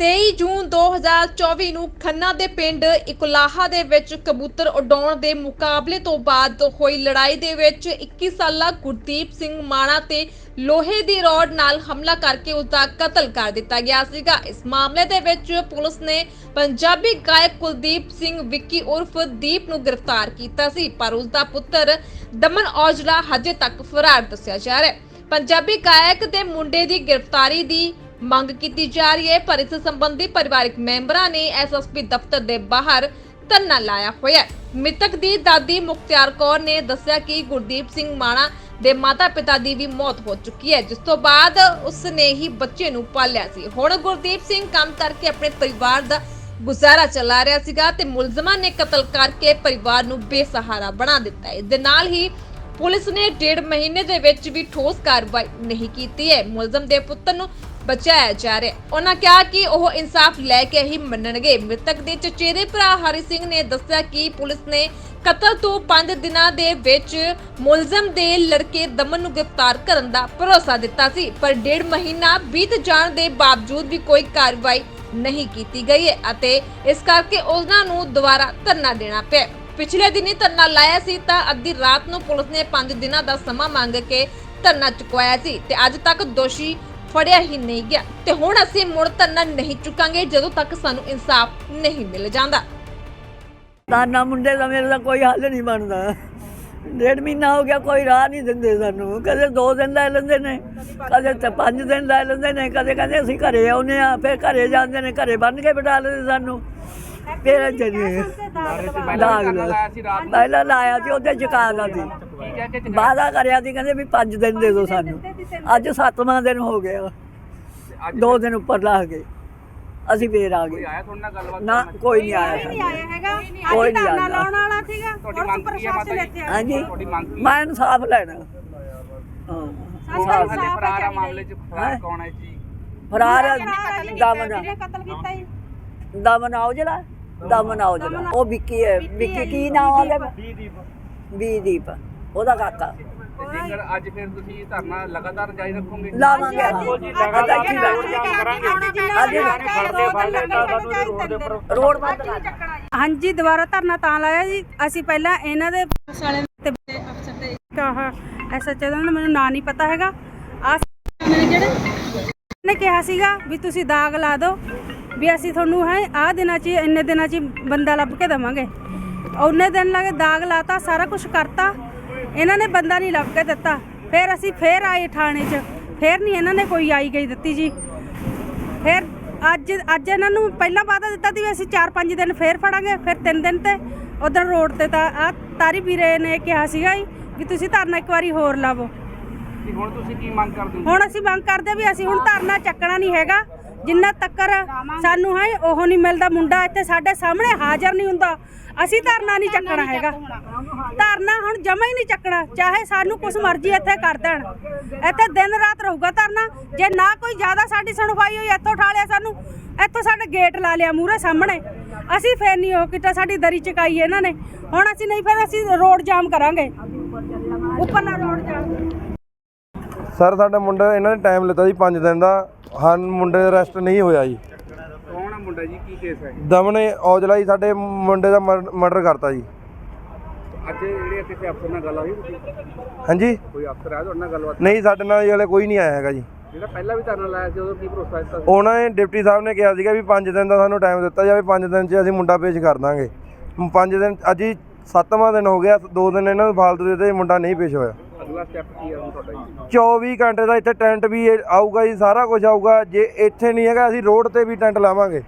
23 ਜੂਨ 2024 ਨੂੰ ਖੰਨਾ ਦੇ ਪਿੰਡ ਇਕਲਾਹਾ ਦੇ ਵਿੱਚ ਕਬੂਤਰ ਉਡਾਉਣ ਦੇ ਮੁਕਾਬਲੇ ਤੋਂ ਬਾਅਦ ਹੋਈ ਲੜਾਈ ਦੇ ਵਿੱਚ 21 ਸਾਲਾ ਗੁਰਦੀਪ ਸਿੰਘ ਮਾਣਾ ਤੇ ਲੋਹੇ ਦੀ ਰੋਡ ਨਾਲ ਹਮਲਾ ਕਰਕੇ ਉਸ ਦਾ ਕਤਲ ਕਰ ਦਿੱਤਾ ਗਿਆ ਸੀਗਾ। ਇਸ ਮਾਮਲੇ ਦੇ ਵਿੱਚ ਪੁਲਿਸ ਨੇ ਪੰਜਾਬੀ ਗਾਇਕ ਕੁਲਦੀਪ ਸਿੰਘ, ਵਿੱਕੀ ਉਰਫ ਦੀਪ ਨੂੰ ਗ੍ਰਿਫਤਾਰ ਕੀਤਾ ਸੀ, ਪਰ ਉਸ ਦਾ ਪੁੱਤਰ ਦਮਨ ਔਜਲਾ ਹਜੇ ਤੱਕ ਫਰਾਰ ਦੱਸਿਆ ਜਾ ਰਿਹਾ ਹੈ। ਪੰਜਾਬੀ ਗਾਇਕ ਦੇ ਮੁੰਡੇ ਦੀ ਗ੍ਰਿਫਤਾਰੀ ਦੀ ਮੰਗ ਕੀਤੀ ਜਾ ਰਹੀ ਹੈ, ਪਰ ਇਸ ਸੰਬੰਧੀ ਪਰਿਵਾਰਕ ਮੈਂਬਰਾਂ ਨੇ ਐਸਐਸਪੀ ਦਫ਼ਤਰ ਦੇ ਬਾਹਰ ਧਰਨਾ ਲਾਇਆ ਹੋਇਆ ਹੈ। ਮ੍ਰਿਤਕ ਦੀ ਦਾਦੀ ਮੁਖਤਿਆਰ ਕੌਰ ਨੇ ਦੱਸਿਆ ਕਿ ਗੁਰਦੀਪ ਸਿੰਘ ਮਾਣਾ ਦੇ ਮਾਤਾ-ਪਿਤਾ ਦੀ ਵੀ ਮੌਤ ਹੋ ਚੁੱਕੀ ਹੈ, ਜਿਸ ਤੋਂ ਬਾਅਦ ਉਸ ਨੇ ਹੀ ਬੱਚੇ ਨੂੰ ਪਾਲਿਆ ਸੀ। ਹੁਣ ਗੁਰਦੀਪ ਸਿੰਘ ਕੰਮ ਕਰਕੇ ਆਪਣੇ ਪਰਿਵਾਰ ਦਾ ਗੁਜ਼ਾਰਾ ਚਲਾ ਰਿਹਾ ਸੀਗਾ ਤੇ ਮੁਲਜ਼ਮਾਂ ਨੇ ਕਤਲ ਕਰਕੇ ਪਰਿਵਾਰ ਨੂੰ ਬੇਸਹਾਰਾ ਬਣਾ ਦਿੱਤਾ ਹੈ। ਇਸ ਦੇ ਨਾਲ ਹੀ ਪੁਲਿਸ ਨੇ ਡੇਢ ਮਹੀਨੇ ਦੇ ਵਿੱਚ ਵੀ ਠੋਸ ਕਾਰਵਾਈ ਨਹੀਂ ਕੀਤੀ ਹੈ। ਮੁਲਜ਼ਮ ਦੇ ਪੁੱਤਰ ਨੂੰ ਬਚਾਇਆ ਜਾ ਰਿਹਾ ਹੈ। ਉਹਨਾਂ ਕਿਹਾ ਕਿ ਉਹ ਇਨਸਾਫ ਲੈ ਕੇ ਹੀ ਮੰਨਣਗੇ। ਮ੍ਰਿਤਕ ਦੇ ਚਚੇਰੇ ਭਰਾ ਹਰੀ ਸਿੰਘ ਨੇ ਦੱਸਿਆ ਕਿ ਪੁਲਿਸ ਨੇ ਕਤਲ ਤੋਂ 5 ਦਿਨਾਂ ਦੇ ਵਿੱਚ ਮੁਲਜ਼ਮ ਦੇ ਲੜਕੇ ਦਮਨ ਨੂੰ ਗ੍ਰਿਫਤਾਰ ਕਰਨ ਦਾ ਭਰੋਸਾ ਦਿੱਤਾ ਸੀ, ਪਰ ਡੇਢ ਮਹੀਨਾ ਬੀਤ ਜਾਣ ਦੇ ਬਾਵਜੂਦ ਵੀ ਕੋਈ ਕਾਰਵਾਈ ਨਹੀਂ ਕੀਤੀ ਗਈ ਹੈ ਅਤੇ ਇਸ ਕਰਕੇ ਉਹਨਾਂ ਨੂੰ ਦੁਬਾਰਾ ਧਰਨਾ ਦੇਣਾ ਪਿਆ ਪਿਛਲੇ ਦਿਨੀ ਧਰਨਾ ਲਾਇਆ ਸੀ ਤਾਂ ਅੱਧੀ ਰਾਤ ਨੂੰ ਪੁਲਿਸ ਨੇ 5 ਦਿਨਾਂ ਦਾ ਸਮਾਂ ਮੰਗ ਕੇ ਧਰਨਾ ਚੁਕਵਾਇਆ ਸੀ ਤੇ ਅੱਜ ਤੱਕ ਦੋਸ਼ੀ ਫੜਿਆ ਹੀ ਨਹੀਂ ਗਿਆ ਤੇ ਹੁਣ ਅਸੀਂ ਮੁੜ ਧਰਨਾ ਨਹੀਂ ਚੁਕਾਂਗੇ ਜਦੋਂ ਤੱਕ ਸਾਨੂੰ ਇਨਸਾਫ ਨਹੀਂ ਮਿਲ ਜਾਂਦਾ। ਦਾਨਾ ਮੁੰਡੇ ਦਾ ਮੇਰੇ ਦਾ ਕੋਈ ਹੱਲ ਨਹੀਂ ਬਣਦਾ। ਡੇਢ ਮਹੀਨਾ ਹੋ ਗਿਆ ਕੋਈ ਰਾਹ ਨਹੀਂ ਦਿੰਦੇ ਸਾਨੂੰ। ਕਦੇ 2 ਦਿਨ ਲੈ ਲੈਂਦੇ ਨੇ ਕਦੇ ਤੇ 5 ਦਿਨ ਲੈ ਲੈਂਦੇ ਨੇ ਕਦੇ ਕਹਿੰਦੇ ਅਸੀਂ ਘਰੇ ਆਉਨੇ ਆ ਫਿਰ ਘਰੇ ਜਾਂਦੇ ਨੇ ਘਰੇ ਬੰਨ ਕੇ ਬਿਠਾ ਲੈਂਦੇ ਸਾਨੂੰ। ਫਿਰ ਜਰੀ ਦਾਗ ਲਾਇਆ ਸੀ ਰਾਤ ਪਹਿਲਾਂ ਲਾਇਆ ਸੀ ਉਹਦੇ ਚਕਾਣਾ ਸੀ? ਵਾਅਦਾ ਕਰਿਆ ਸੀ ਕਹਿੰਦੇ ਵੀ 5 ਦਿਨ ਦੇ ਦਿਓ ਸਾਨੂੰ। ਅੱਜ 7ਵਾਂ ਦਿਨ ਹੋ ਗਿਆ। 2 ਦਿਨ ਉੱਪਰ ਲਾ ਗਏ ਅਸੀਂ ਫੇਰ ਆ ਕੋਈ ਗਏ ਆਇਆ ਤੁਹਾਡੇ ਨਾਲ ਗੱਲਬਾਤ ਨਾ? ਕੋਈ ਨਹੀਂ ਆਇਆ ਨਹੀਂ ਸਾਡੇ। ਆਇਆ ਹੈਗਾ। ਕੋਈ ਨਹੀਂ ਆਇਆ। ਲਾਉਣ ਵਾਲਾ ਸੀਗਾ। ਤੁਹਾਡੀ ਮੰਗ ਕੀ ਹੈ ਮਾਤਾ ਆ? ਹਾਂਜੀ। ਤੁਹਾਡੀ ਮੰਗ ਕੀ ਮੈਂ ਇਨਸਾਫ ਲੈਣਾ। ਹਾਂ। ਇਨਸਾਫ਼ ਫਰਾਰ ਆ ਮਾਮਲੇ 'ਚ। ਫਰਾਰ? ਕੌਣ ਹੈ ਜੀ? ਫਰਾਰ ਦਮਨ ਕਤਲ ਕੀਤਾ ਜੀ? ਦਮਨ ਔਜਲਾ? ਦਮਨ ਔਜਲਾ। ਉਹ ਵਿੱਕੀ ਹੈ। ਵਿੱਕੀ ਕੀ ਨਾਮ ਉਹਦਾ? ਵੀ ਦੀਪ ਉਹਦਾ ਕਾਕਾ ਤੇ ਜੇਕਰ ਅੱਜ ਫਿਰ ਤੁਸੀਂ ਧਰਨਾ ਲਗਾਤਾਰ ਜਾਰੀ ਰੱਖੋਗੇ? ਲਾਵਾਂਗੇ। ਅੱਜ ਪਤਾ ਕੀ ਗੱਲ ਰੋਡ ਬੰਦ ਕਰ। ਹਾਂਜੀ ਦੁਬਾਰਾ ਧਰਨਾ ਤਾਂ ਲਾਇਆ ਜੀ। ਅਸੀਂ ਪਹਿਲਾਂ ਇਹਨਾਂ ਦੇ ਸਾਲੇ ਤੇ ਅਫਸਰ ਐਸਐਚਓ ਦਾ ਮੈਨੂੰ ਨਾਂ ਨਹੀਂ ਪਤਾ ਹੈਗਾ। ਆ ਜਿਹੜੇ ਨੇ ਕਿਹਾ ਸੀਗਾ ਵੀ ਤੁਸੀਂ ਦਾਗ ਲਾ ਦਿਓ ਵੀ ਅਸੀਂ ਤੁਹਾਨੂੰ ਹੈ ਆਹ ਦਿਨਾਂ 'ਚ ਇੰਨੇ ਦਿਨਾਂ 'ਚ ਹੀ ਬੰਦਾ ਲੱਭ ਕੇ ਦੇਵਾਂਗੇ। ਉਹਨੇ ਦਿਨ ਲੱਗੇ ਦਾਗ ਲਾਤਾ ਸਾਰਾ ਕੁਝ ਕਰਤਾ। ਇਹਨਾਂ ਨੇ ਬੰਦਾ ਨਹੀਂ ਲੱਭ ਕੇ ਦਿੱਤਾ। ਫਿਰ ਅਸੀਂ ਫੇਰ ਆਏ ਥਾਣੇ 'ਚ। ਫੇਰ ਨਹੀਂ ਇਹਨਾਂ ਨੇ ਕੋਈ ਆਈ ਗਈ ਦਿੱਤੀ ਜੀ। ਫਿਰ ਅੱਜ ਅੱਜ ਇਹਨਾਂ ਨੂੰ ਪਹਿਲਾਂ ਵਾਅਦਾ ਦਿੱਤਾ ਸੀ ਵੀ ਅਸੀਂ 4-5 ਦਿਨ ਫੇਰ ਫੜਾਂਗੇ ਫਿਰ 3 ਦਿਨ ਤੇ ਉਧਰ ਰੋਡ ਤੇ ਤਾਂ ਆ ਤਾਰੀ ਵੀਰੇ ਨੇ ਕਿਹਾ ਸੀਗਾ ਵੀ ਤੁਸੀਂ ਧਰਨਾ ਇੱਕ ਵਾਰੀ ਹੋਰ ਲਾਵੋ। ਹੁਣ ਤੁਸੀਂ ਕੀ ਮੰਗ ਕਰਦੇ ਹੋ? ਹੁਣ ਅਸੀਂ ਮੰਗ ਕਰਦੇ ਵੀ ਅਸੀਂ ਹੁਣ ਧਰਨਾ ਚੱਕਣਾ ਨਹੀਂ ਹੈਗਾ। ਜਿੰਨਾ ਤੱਕਰ ਸਾਨੂੰ ਹੈ ਉਹ ਨਹੀਂ ਮਿਲਦਾ। ਮੁੰਡਾ ਇੱਥੇ ਸਾਡੇ ਸਾਹਮਣੇ ਹਾਜ਼ਰ ਨਹੀਂ ਹੁੰਦਾ। ਅਸੀਂ ਧਰਨਾ ਨਹੀਂ ਚੱਕਣਾ ਹੈਗਾ। ਧਰਨਾ ਹੁਣ ਜਮਾ ਹੀ ਨਹੀਂ ਚੱਕਣਾ। ਚਾਹੇ ਸਾਨੂੰ ਕੁਛ ਮਰਜ਼ੀ ਇੱਥੇ ਕਰ ਦੇਣ। ਇੱਥੇ ਦਿਨ ਰਾਤ ਰਹੂਗਾ ਧਰਨਾ। ਜੇ ਨਾ ਕੋਈ ਜ਼ਿਆਦਾ ਸਾਡੀ ਸੁਣਵਾਈ ਹੋਈ ਇੱਥੋਂ ਉਠਾ ਲਿਆ ਸਾਨੂੰ। ਇੱਥੋਂ ਸਾਡੇ ਗੇਟ ਲਾ ਲਿਆ ਮੂਰੇ ਸਾਹਮਣੇ। ਅਸੀਂ ਫੇਰ ਨਹੀਂ ਉਹ ਕੀਤਾ। ਸਾਡੀ ਦਰੀ ਚਕਾਈ ਇਹਨਾਂ ਨੇ। ਹੁਣ ਅਸੀਂ ਨਹੀਂ ਫਿਰ ਅਸੀਂ ਰੋਡ ਜਾਮ ਕਰਾਂਗੇ। ਉੱਪਰਲਾ ਰੋਡ ਜਾਮ। ਸਰ ਸਾਡਾ ਮੁੰਡਾ ਇਹਨਾਂ ਨੇ ਟਾਈਮ ਲਿੱਤਾ ਜੀ 5 ਦਿਨ ਦਾ। ਹਨ ਮੁੰਡੇ ਦਾ ਅਰੈਸਟ ਨਹੀਂ ਹੋਇਆ ਜੀ। ਕੌਣ ਹੈ ਮੁੰਡਾ ਜੀ? ਕੀ ਕੇਸ ਹੈ ਦਮਨ ਔਜਲਾ ਜੀ ਸਾਡੇ ਮੁੰਡੇ ਦਾ ਮਰਡਰ ਕਰਤਾ ਜੀ। ਅੱਜ ਜਿਹੜੇ ਕਿਸੇ ਅਫਸਰ ਨਾਲ ਗੱਲ ਹੋਈ? ਹਾਂਜੀ? ਕੋਈ ਅਫਸਰ ਆਇਆ ਤੁਹਾਡੇ ਨਾਲ ਗੱਲਬਾਤ? ਨਹੀਂ ਸਾਡੇ ਨਾਲ ਹਲੇ ਕੋਈ ਨਹੀਂ ਆਇਆ ਹੈਗਾ ਜੀ। ਜਿਹੜਾ ਪਹਿਲਾਂ ਵੀ ਧਰਨਾ ਲਾਇਆ ਸੀ ਉਦੋਂ ਕੀ ਭਰੋਸਾ ਦਿੱਤਾ ਸੀ? ਉਹਨਾਂ ਨੇ ਡਿਪਟੀ ਸਾਹਿਬ ਨੇ ਕਿਹਾ ਸੀਗਾ ਵੀ 5 ਦਿਨ ਦਾ ਸਾਨੂੰ ਟਾਈਮ ਦਿੱਤਾ ਜਾਵੇ 5 ਦਿਨ 'ਚ ਅਸੀਂ ਮੁੰਡਾ ਪੇਸ਼ ਕਰ ਦਾਂਗੇ। 5 ਦਿਨ ਅੱਜ ਹੀ 7ਵਾਂ ਦਿਨ ਹੋ ਗਿਆ 2 ਦਿਨ ਇਹਨਾਂ ਨੂੰ ਫਾਲਤੂ ਦੇ ਦਿੱਤੇ ਮੁੰਡਾ ਨਹੀਂ ਪੇਸ਼ ਹੋਇਆ। ਅਗਲਾ ਸਟੈਪ ਕੀ ਹੈ ਹੁਣ ਤੁਹਾਡਾ ਜੀ? 24 ਘੰਟੇ ਦਾ ਇੱਥੇ ਟੈਂਟ ਵੀ ਆਊਗਾ ਜੀ, ਸਾਰਾ ਕੁਝ ਆਊਗਾ। ਜੇ ਇੱਥੇ ਨਹੀਂ ਹੈਗਾ, ਅਸੀਂ ਰੋਡ ਤੇ ਵੀ ਟੈਂਟ ਲਾਵਾਂਗੇ।